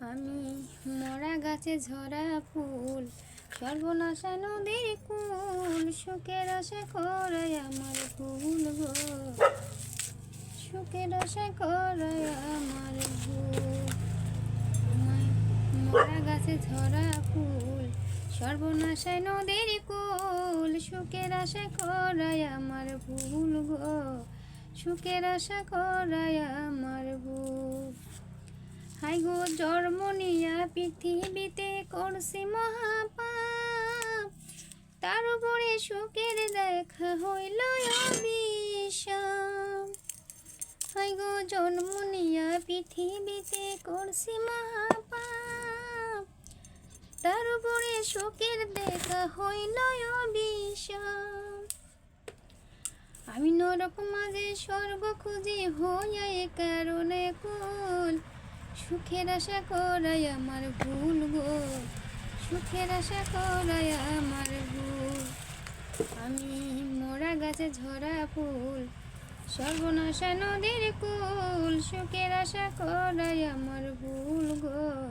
আমি মরা গাছে ঝরা ফুল, সর্বনাশা নদীর কুল সুখের আশা করে আমার ভুল গো। সুখের আশা করে আমার মরা গাছে ঝরা ফুল সর্বনাশায় নদীর কুল সুখের আশা করায় আমার ভুল গো। সুখের আশা করায় আমার ভুল। হাই গো জন্ম নিয়া পৃথিবীতে করছি মহাপাপ। তার উপরে সুখের দেখা হইল অভিশাপ হাই গো জন্ম নিয়া পৃথিবীতে করছি মহাপাপ। তার উপরে সুখের দেখা হইল আমি নরক মাঝে স্বর্গ খুঁজি হইয়া কারণে কুল। সুখের আশা করাই আমার ভুল গো। সুখের আশা করাই আমার ভুল। আমি মোরা গাছে ঝরা ফুল, সর্বনাশা নদীর কুল। সুখের আশা করাই আমার ভুল গো।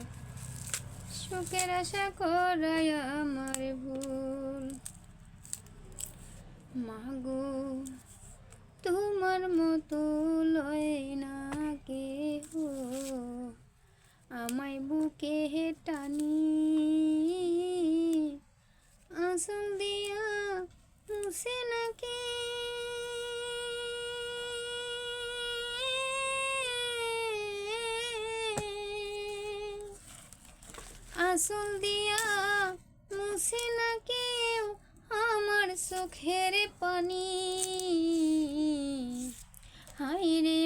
সুখের আশা করাই আমার ভুল। মাগো তোমার মতো লয় না কেহ। আমায় বুকে টানি। আসল দিয়া মুছে নাকি? আসল দিয়া মুছে না কেউ আমার চোখের পানি? হাই রে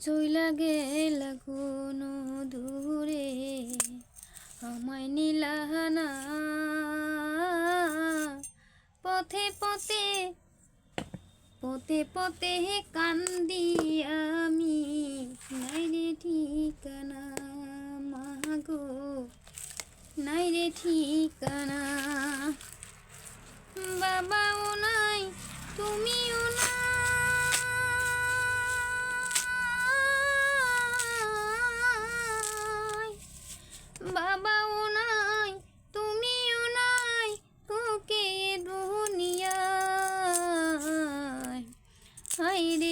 চইলা গেল কোনো দূরে, আমায় নীলাহানা পথে পথে পথে পথে কান্দি আমি, নাই রে ঠিকানা মাগো, নাই রে ঠিকানা। বাবাও নাই, তুমিও নাই। Bye.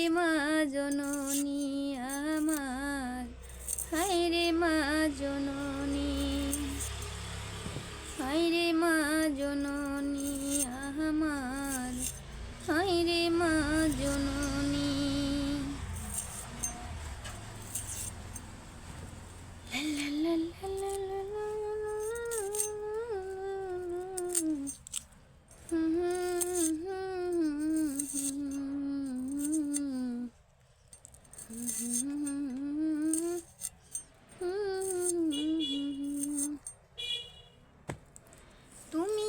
তুমি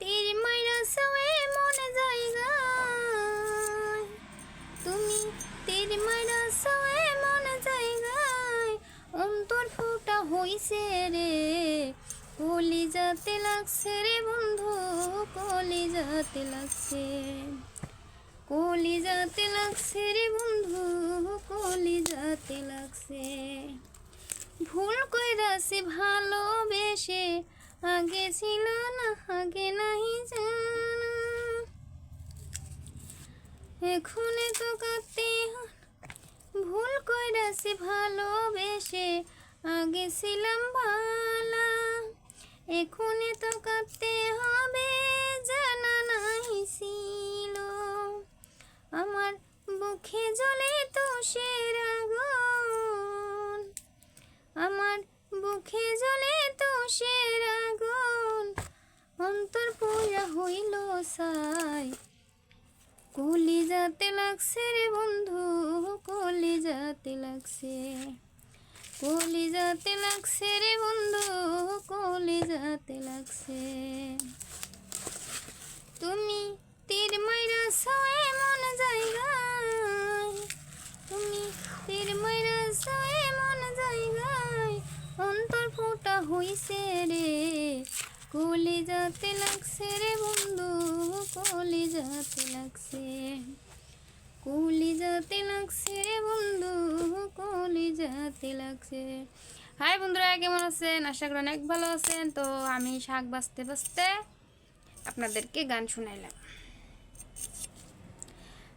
তীর মাইরা সয়ে মনে জায়গায় তুমি তীর মাইরা সয়ে মনে জায়গায়। অন্তর ফুটা হইছে রে কলি যাতে লাগছে রে বন্ধু কলি যাতে লাগছে। কলি যাতে লাগছে রে বন্ধু কলি যাতে লাগছে। ভুল কইরাছি, ভালোবেসে, আগে ছিল না, আগে নাহি জানা। এখনে তো কাঁদতে ভুল কইরাছি, ভালোবেসে, আগে ছিলাম ভালা এখনে তো কাঁদতে হবে, জানা নাহি জ্বলে তো আগুন। আমার বুকে জ্বলে তো আগুন। অন্তর পুরা হইল সাই। কলি যাতে লাগছে রে বন্ধু কলি যাতে লাগছে। কলি যাতে লাগছে রে বন্ধু কলি যাতে লাগছে। তুমি তীর মাইরা সয়ে মন জায়গায় তুমি তীর ময়রা যায় মন জায়গায় অন্তর ফোটা হইছে রে কলি যাতে লাগছে রে বন্ধু কলি যাতে লাগছে কলি যাতে লাগছে রে বন্ধু কলি যাতে লাগছে হাই বন্ধুরা, কেমন আছেন? আশা করি অনেক ভালো আছেন। তো আমি শাক বাঁচতে বাঁচতে আপনাদেরকে গান শুনাইলাম।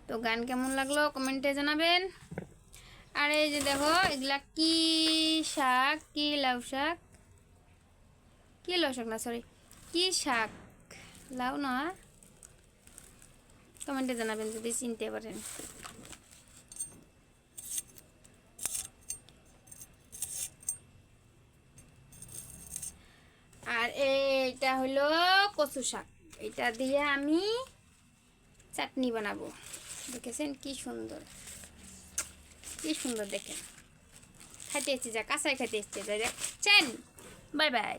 তো গান কেমন লাগল? কমেন্টে জানাবেন। আর এই যে দেখো, এগুলা কি শাক? কি লাউ শাক? কি লাউ শাক না সরি কি শাক? লাউ না। কমেন্টে জানাবেন যদি চিনতে পারেন। আর এইটা হলো কচু শাক। এটা দিয়ে আমি চাটনি বানাবো। দেখেছেন? কি সুন্দর। কি সুন্দর দেখেন। খাইতে এসছি, যা কাঁচাই খাইতে এসছে যা চেন, বাই বাই।